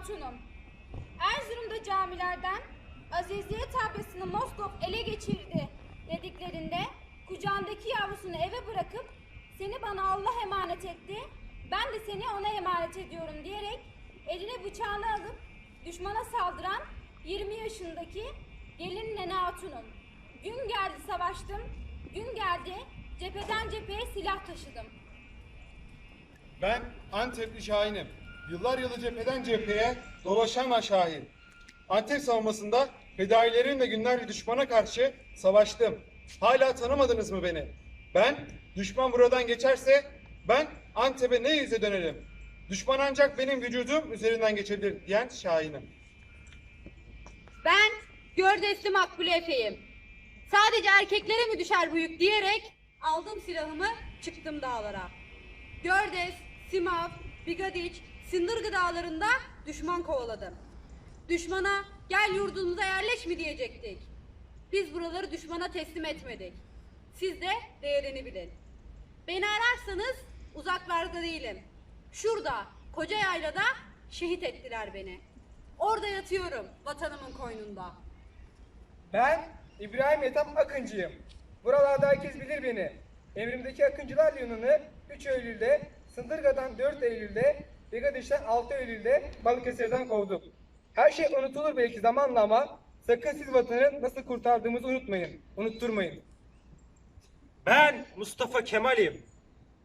Hatun'um. Erzurum'da camilerden Aziziye tablesini Moskov ele geçirdi dediklerinde kucağındaki yavrusunu eve bırakıp seni bana Allah emanet etti, ben de seni ona emanet ediyorum diyerek eline bıçağını alıp düşmana saldıran 20 yaşındaki gelin Nene Hatun'um. Gün geldi savaştım, gün geldi cepheden cepheye silah taşıdım. Ben Antepli Şahin'im. Yıllar yılı cepheden cepheye dolaşan Şahin. Antep savunmasında fedailerin ve günlerce düşmana karşı savaştım. Hala tanımadınız mı beni? Ben, düşman buradan geçerse ben Antep'e ne yüze dönerim? Düşman ancak benim vücudum üzerinden geçebilir diyen Şahin'im. Ben Gördesli Makbule Efe'yim. Sadece erkeklere mi düşer bu yük diyerek aldım silahımı çıktım dağlara. Gördes, Simav, Bigadiç, Sındırgı dağlarında düşman kovaladım. Düşmana gel yurdumuza yerleş mi diyecektik. Biz buraları düşmana teslim etmedik. Siz de değerini bilin. Beni ararsanız uzaklarda değilim. Şurada, koca yaylada şehit ettiler beni. Orada yatıyorum vatanımın koynunda. Ben İbrahim Ethem Akıncı'yım. Buralarda herkes bilir beni. Emrimdeki Akıncılar Yunan'ı 3 Eylül'de, Sındırga'dan 4 Eylül'de, Bigadiş'ten 6 Eylül'de Balıkesir'den kovdum. Her şey unutulur belki zamanla ama sakın siz vatanı nasıl kurtardığımızı unutmayın, unutturmayın. Ben Mustafa Kemal'im.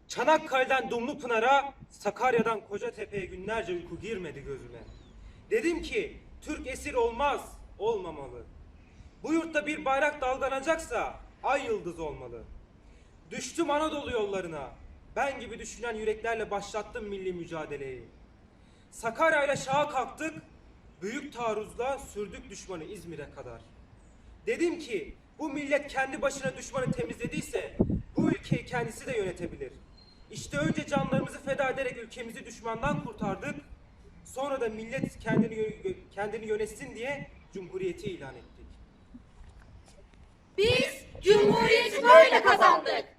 Çanakkale'den Dumlupınar'a, Sakarya'dan Kocatepe'ye günlerce uyku girmedi gözüme. Dedim ki Türk esir olmaz, olmamalı. Bu yurtta bir bayrak dalgalanacaksa ay yıldız olmalı. Düştüm Anadolu yollarına. Ben gibi düşünen yüreklerle başlattım milli mücadeleyi. Sakarya ile Şah'a kalktık, büyük taarruzla sürdük düşmanı İzmir'e kadar. Dedim ki bu millet kendi başına düşmanı temizlediyse bu ülkeyi kendisi de yönetebilir. İşte önce canlarımızı feda ederek ülkemizi düşmandan kurtardık. Sonra da millet kendini kendini yönetsin diye cumhuriyeti ilan ettik. Biz Cumhuriyeti böyle kazandık.